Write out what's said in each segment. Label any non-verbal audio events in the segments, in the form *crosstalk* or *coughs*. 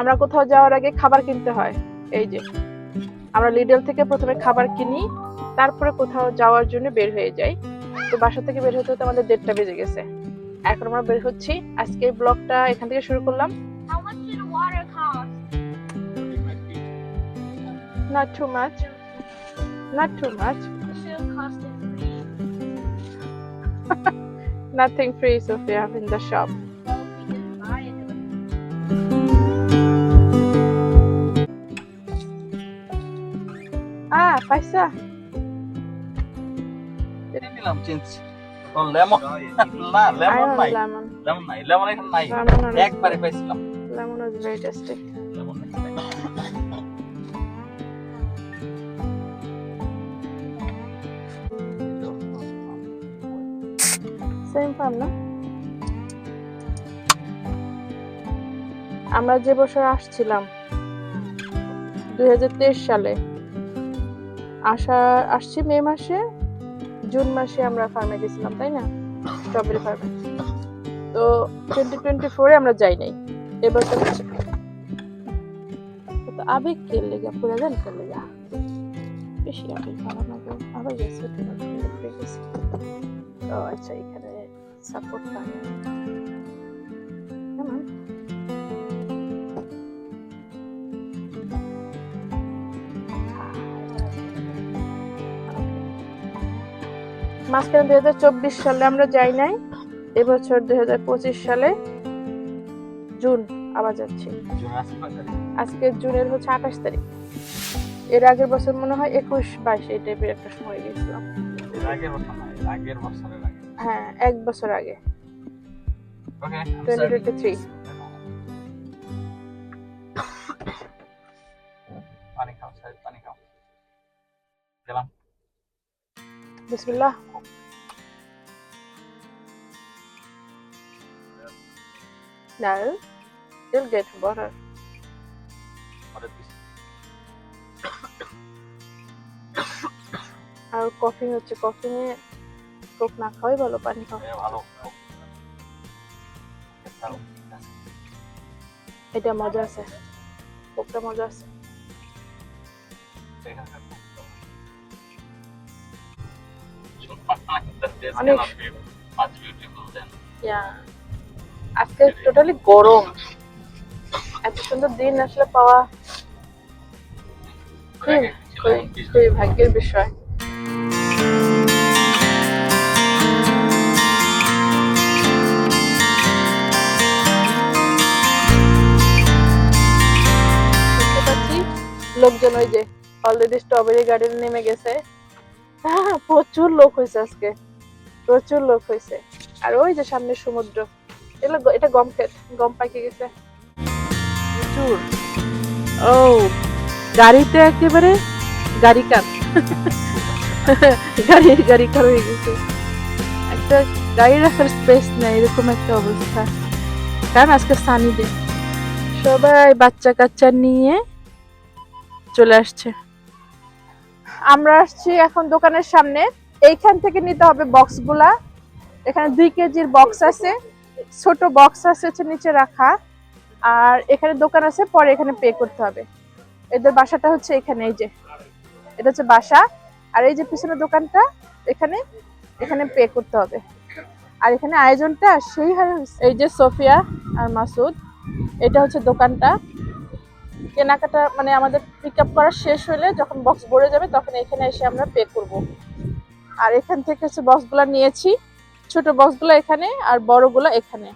আমরা কোথাও যাওয়ার আগে খাবার কিনতে হয়। এই যে আমরা লিডল থেকে প্রথমে খাবার কিনি তারপরে কোথাও যাওয়ার জন্য বের হয়ে যাই। তো বাসা থেকে বের হতে হতে আমাদের দেড়টা বেজে গেছে। এখন আমরা বের হচ্ছি। আজকে ব্লগটা এখান থেকে শুরু করলাম। Not too much. Not too much. It free. *laughs* nothing free Sophia in the shop. Well, we didn't buy it. paisa নিলাম চেঞ্জ ও লেমন। না লেমন নাই। লেমন। নাই লেমন এখন নাই। একবারে পাইছিলাম। lemon is very tasty lemon same farm না? আমরা যে বছর আসছিলাম দুই হাজার তেইশ সালে আসা আসছি মে মাসে, জুন মাসে আমরা ফার্মে গেছিলাম, তাই না? স্ট্রবেরি ফার্মে তো টোয়েন্টি টোয়েন্টি ফোরে আমরা যাই নাই। এবছর তো আবেগ কে লেগা, পুরা জান কে লেগা। বেশি আবেগ ভালো না আবার গেছে তো আচ্ছা এখানে সাপোর্ট পাই মাঝখানে দুই হাজার চব্বিশ সালে আমরা যাই নাই এবছর দুই হাজার পঁচিশ সালে জুন আবার যাচ্ছি? আজকে জুনের হচ্ছে আঠাশ তারিখ। এর আগের বছর মনে হয় একুশ বাইশ এই টাইপের একটা সময় গেছিলাম হ্যাঁ এক বছর আগে। ওকে 2023 *coughs* পানি খাও পানি খাও। গেলাম। বিসমিল্লাহ। No, you'll get water. পরে দিচ্ছি। আর কফি হচ্ছে কফি নিয়ে কোক না খাওয়াই ভালো পানি খাও এ ভালো তাও ঠিক আছে। এটা মজা আছে কোকটা মজা আছে ঠিক আছে। অনেক- Much beautiful- much beautiful then. Yeah. আজকে টোটালি গরম। এত সুন্দর দিন আসলে পাওয়া খুবই ভাগ্যের বিষয়। লোকজন ওই যে অলরেডি স্ট্রবেরি গার্ডেন নেমে গেছে। প্রচুর লোক হয়েছে আজকে। প্রচুর লোক হয়েছে। আর ওই যে সামনে সমুদ্র। এগুলো এটা গম ক্ষেত গম পাকে গেছে। প্রচুর। ও গাড়িতে একেবারে গাড়ি কার। গাড়ি গাড়ি কার হয়ে গেছে। একটা গাড়ি রাখার স্পেস নেই এরকম একটা অবস্থা। কারণ আজকে সানি ডে সবাই বাচ্চা কাচ্চা নিয়ে চলে আসছে। আমরা আসছি এখন দোকানের সামনে। এইখান থেকে নিতে হবে বক্সগুলা এখানে দুই কেজির বক্স আছে। ছোট বক্স আছে, হচ্ছে নিচে রাখা। আর এখানে দোকান আছে, পরে এখানে পে করতে হবে। এদের বাসাটা হচ্ছে এখানে, এই যে। এটা হচ্ছে বাসা। আর এই যে পিছনে দোকানটা, এখানে এখানে পে করতে হবে। আর এখানে আয়োজনটা সেই হারে এই যে সোফিয়া আর মাসুদ, এটা হচ্ছে দোকানটা। কেনাকাটা মানে আমাদের পিক আপ করা শেষ হলে যখন বক্স ভরে যাবে, তখন এখানে এসে আমরা পে করব। আর এখান থেকে হচ্ছে বক্সগুলো নিয়েছি। ছোট বক্সগুলো এখানে আর বড়গুলো এখানে।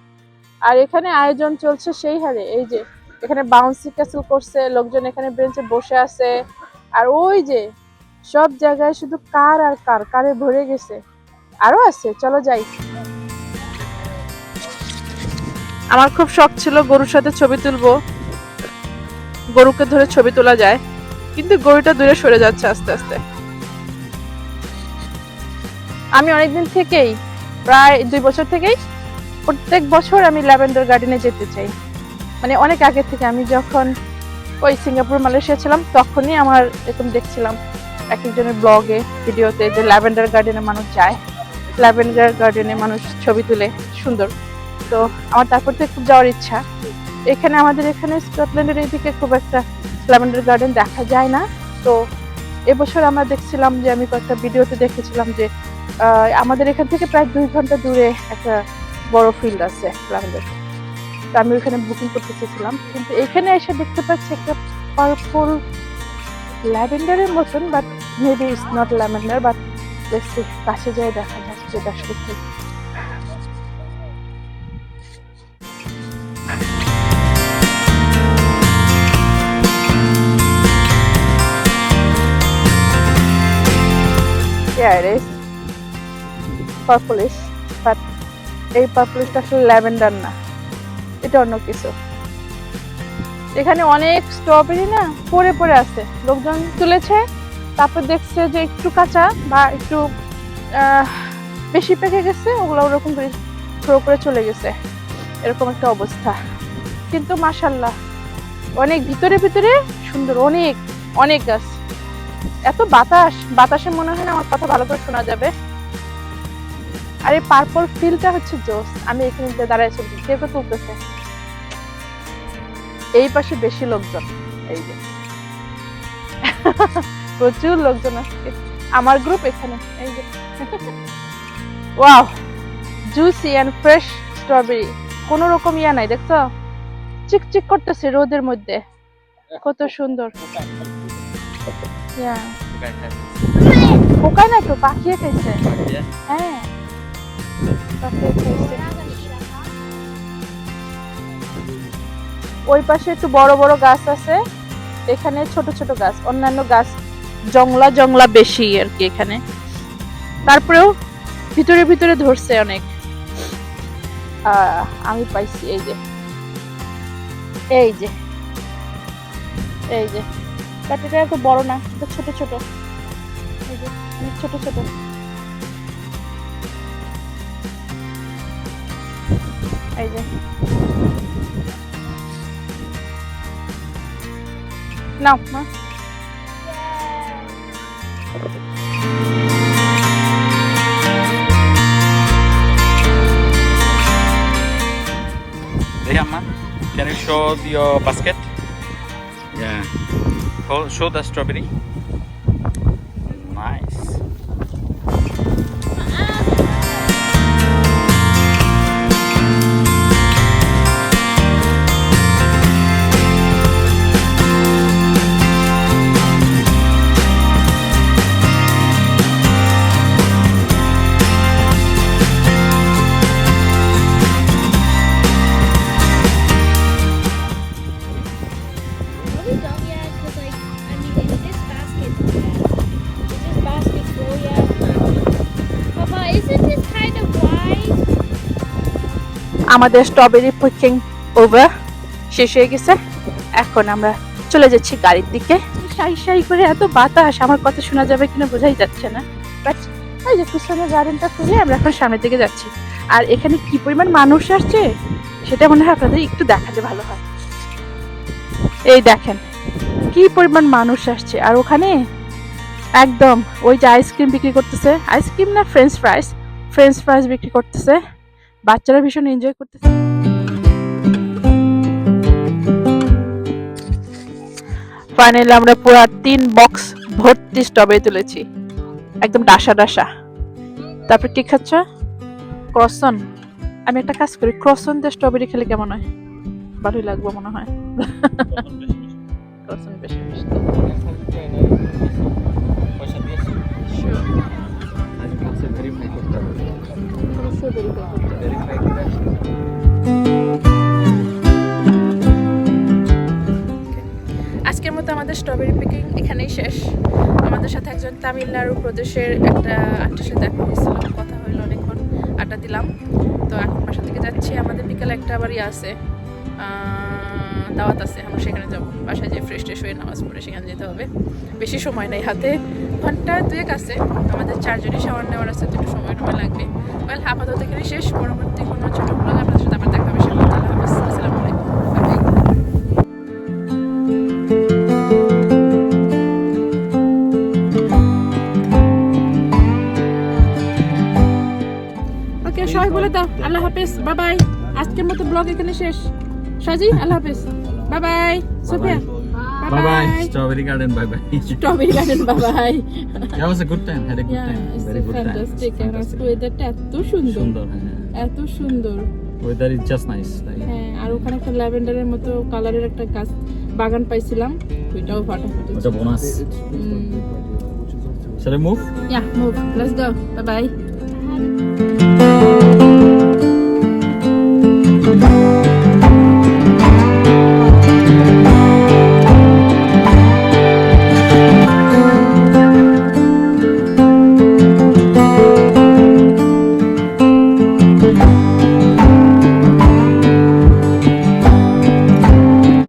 আর এখানে আয়োজন চলছে সেই হারে, এই যে এখানে বাউন্সি ক্যাসেল করছে, লোকজন এখানে বেঞ্চে বসে আছে। আর ওই যে সব জায়গায় শুধু কার আর কার, কারে ভরে গেছে। আরও আছে, চলো যাই। আমার খুব শখ ছিল গরুর সাথে ছবি তুলবো। গরুকে ধরে ছবি তোলা যায়, কিন্তু গরুটা দূরে সরে যাচ্ছে আস্তে আস্তে। আমি অনেকদিন থেকেই প্রায় দুই বছর থেকেই প্রত্যেক বছর আমি ল্যাভেন্ডার গার্ডেনে যেতে চাই। মানে অনেক আগে থেকে আমি যখন ওই সিঙ্গাপুর, মালয়েশিয়া ছিলাম, তখনই আমার এরকম দেখছিলাম এক একজনের ব্লগে, ভিডিওতে যে ল্যাভেন্ডার গার্ডেনে মানুষ যায়। ল্যাভেন্ডার গার্ডেনে মানুষ ছবি তুলে, সুন্দর। তো আমার তারপর থেকে খুব যাওয়ার ইচ্ছা। এখানে আমাদের এখানে স্কটল্যান্ডের এইদিকে খুব একটা ল্যাভেন্ডার গার্ডেন দেখা যায় না। তো এবছর আমরা দেখছিলাম যে আমি কয়েকটা ভিডিওতে দেখেছিলাম যে আমাদের এখান থেকে প্রায় দুই ঘণ্টা দূরে একটা বড় ফিল্ড আছে ল্যাভেন্ডার তো আমি ওখানে বুকিং করতে চেয়েছিলাম। কিন্তু এখানে এসে দেখতে পাচ্ছি একটা পার্পল ল্যাভেন্ডারের মতন but maybe it's not lavender but কাছে যায় দেখা যাচ্ছে যেটা কি। Yeah, it is. Purplish, but এই পার্পলিশটা আসলে ল্যাভেন্ডার না। এটা অন্য কিছু। এখানে অনেক স্ট্রবেরি না পরে পরে আছে। লোকজন তুলেছে তারপর দেখছে যে একটু কাঁচা বা একটু বেশি পেকে গেছে ওগুলো ওরকম করে থ্রো করে চলে গেছে। এরকম একটা অবস্থা। কিন্তু মাশাল্লাহ অনেক ভিতরে ভিতরে সুন্দর অনেক অনেক গাছ। এত বাতাস বাতাসে মনে হয় না আমার কথা ভালো করে শোনা যাবে। আর এই পার্পল ফিলটা হচ্ছে জোস। আমি এখানে দাঁড়ায় ছবি কেউ তুলতেছে। এই পাশে বেশি লোকজন এই যে। *laughs* প্রচুর লোকজন আজকে। আমার গ্রুপ এখানে এই যে। Wow juicy and fresh strawberry কোনো রকম ইয়া নাই দেখছ? চিকচিক করতেছে রোদের মধ্যে। কত সুন্দর। ইয়া পোকায় না তো পাখিয়ে খাইছে। হ্যাঁ। ওই পাশে একটু বড় বড় গাছ আছে। এখানে ছোট ছোট গাছ, অন্যান্য গাছ জংলা জংলা বেশি আর কি এখানে। তারপরেও ভিতরে ভিতরে ধরছে অনেক। আমি পাইছি, এই যে। এই যে। এই যে। কাটিটা এত বড় না এটা ছোট ছোট। এই যে, অনেক ছোট ছোট। এই যে। নাও মা Amma, can you show your basket? Yeah. Hold, show the strawberry. আমাদের স্ট্রবেরি পিকিং ওভার শেষ হয়ে গেছে। এখন আমরা চলে যাচ্ছি গাড়ির দিকে। সাই সাই করে এত বাতাস, আমার কথা শোনা যাবে কিনা বোঝাই যাচ্ছে না। বাট এই যে গার্ডেনটা খুলে আমরা এখন সামনের দিকে যাচ্ছি। আর এখানে কি পরিমাণ মানুষ আসছে, সেটা মনে হয় আপনাদের একটু দেখাতে ভালো হয়। এই দেখেন কি পরিমাণ মানুষ আসছে? আর ওখানে? একদম, ওই যে আইসক্রিম বিক্রি করতেছে। আইসক্রিম না ফ্রেঞ্চ ফ্রাইস ফ্রেঞ্চ ফ্রাইস বিক্রি করতেছে। বাচ্চারা ভীষণ এনজয় করতেছে। ফাইনালি আমরা পুরো তিন বক্স ভর্তি স্ট্রবেরি তুলেছি। একদম ডাসা ডাসা। তারপর কি খাচ্ছ? ক্রসন আমি একটা কাজ করি ক্রসন দিয়ে স্ট্রবেরি খেলে কেমন হয়? ভালোই লাগবে মনে হয়। ক্রসন বেশি মিষ্টি। পয়সা দিয়েছি। আজকে ভেরিফাই করতে হবে। ভেরিফাই করে আজকের মতো আমাদের স্ট্রবেরি পিকিং এখানেই শেষ। আমাদের সাথে একজন তামিলনাড়ু প্রদেশের একটা আন্টির সাথে দেখা হয়েছিল। কথা হইল অনেকক্ষণ আড্ডা দিলাম। তো এখন বাসা থেকে যাচ্ছি। আমাদের বিকালে একটা আবার ইয়ে আছে। দাওয়াত আছে, আমরা সেখানে যাব। বাসায় যে ফ্রেশ ট্রেশ হয়ে নামাজ পড়ে সেখানে যেতে হবে। বেশি সময় নেই, হাতে ঘণ্টা দুয়েক আছে। আমাদের চারজনই শাওয়ার নেওয়ার আছে একটু সময় টময় লাগবে। ওয়েল আপাতত এখানে শেষ। পরবর্তী কোনো ছোটো ব্লগ আপনাদের সাথে আবার দেখা হবে সবাই বলে দাও, আল্লাহ হাফেজ বাই বাই আজকের মতো ব্লগ এখানে শেষ। সাজি আল্লাহ হাফেজ bye bye Sophia Bye bye. Strawberry garden. Bye bye. Strawberry garden bye bye that was a good time. Had a good Yeah, time. it's Very good fantastic. time. fantastic. It's And আজকে fantastic. ওয়েদারটা এত সুন্দর হ্যাঁ এত সুন্দর weather is just nice হ্যাঁ আর ওখানে একটা ল্যাভেন্ডারের মতো কালারের একটা গাছ বাগান পাইছিলাম ওইটাও ফাটাফাটি ওটা bonus Mm. Shall I move? Yeah, move. Let's go. Bye bye.